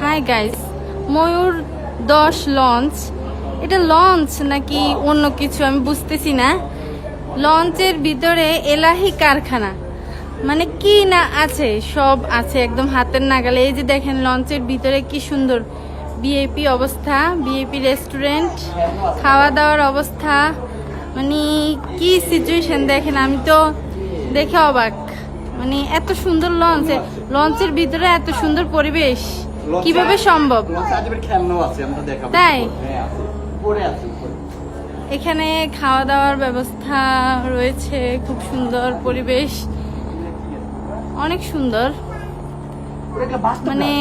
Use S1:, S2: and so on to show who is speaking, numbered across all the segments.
S1: Hi guys ময়ূর দশ launch এটা launch নাকি অন্য কিছু আমি বুঝতেছি না। লঞ্চের ভিতরে এলাহি কারখানা। মানে কি না আছে? সব আছে একদম হাতের নাগালে। এই যে দেখেন লঞ্চের ভিতরে কি সুন্দর বিএপি অবস্থা বিএপি রেস্টুরেন্ট খাওয়া দাওয়ার অবস্থা। মানে কি সিচুয়েশন দেখেন? আমি তো দেখে অবাক। মানে এত সুন্দর লঞ্চ লঞ্চের ভিতরে এত সুন্দর পরিবেশ। কীভাবে সম্ভব? তাই?
S2: হ্যাঁ
S1: এখানে খাওয়া দাওয়ার ব্যবস্থা রয়েছে খুব সুন্দর পরিবেশ। অনেক সুন্দর। মানে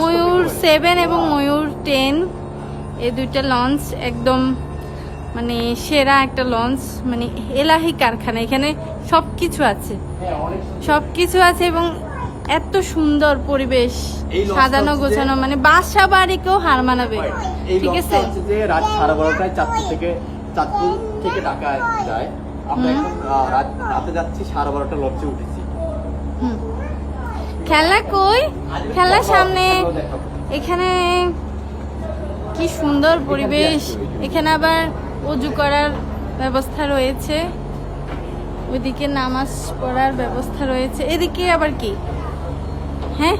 S1: ময়ূর সেভেন এবং ময়ূর টেন এই দুইটা লঞ্চ একদম মানে সেরা একটা লঞ্চ মানে এলাহি কারখানা এখানে সব কিছু আছে।
S2: হ্যাঁ।
S1: সব কিছু আছে এবং এত সুন্দর পরিবেশ সাজানো গোছানো মানে বাসা বাড়িকেও হার মানাবে ঠিক আছে
S2: যে রাত সাড়ে বারোটায় চাঁদপুর থেকে চাঁদপুর থেকে ঢাকা যায়। আমরা
S1: হুম।
S2: এখন আহ, রাত রাতে যাচ্ছি সাড়ে বারোটা লঞ্চে উঠেছি।
S1: খেলা কই? খেলা সামনে। এখানে কি সুন্দর পরিবেশ এখানে আবার উজু করার ব্যবস্থা রয়েছে। ওইদিকে নামাজ পড়ার ব্যবস্থা রয়েছে। এদিকে আবার কি? হ্যাঁ?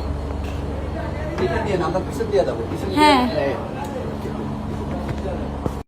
S1: হ্যাঁ।
S2: হ্যাঁ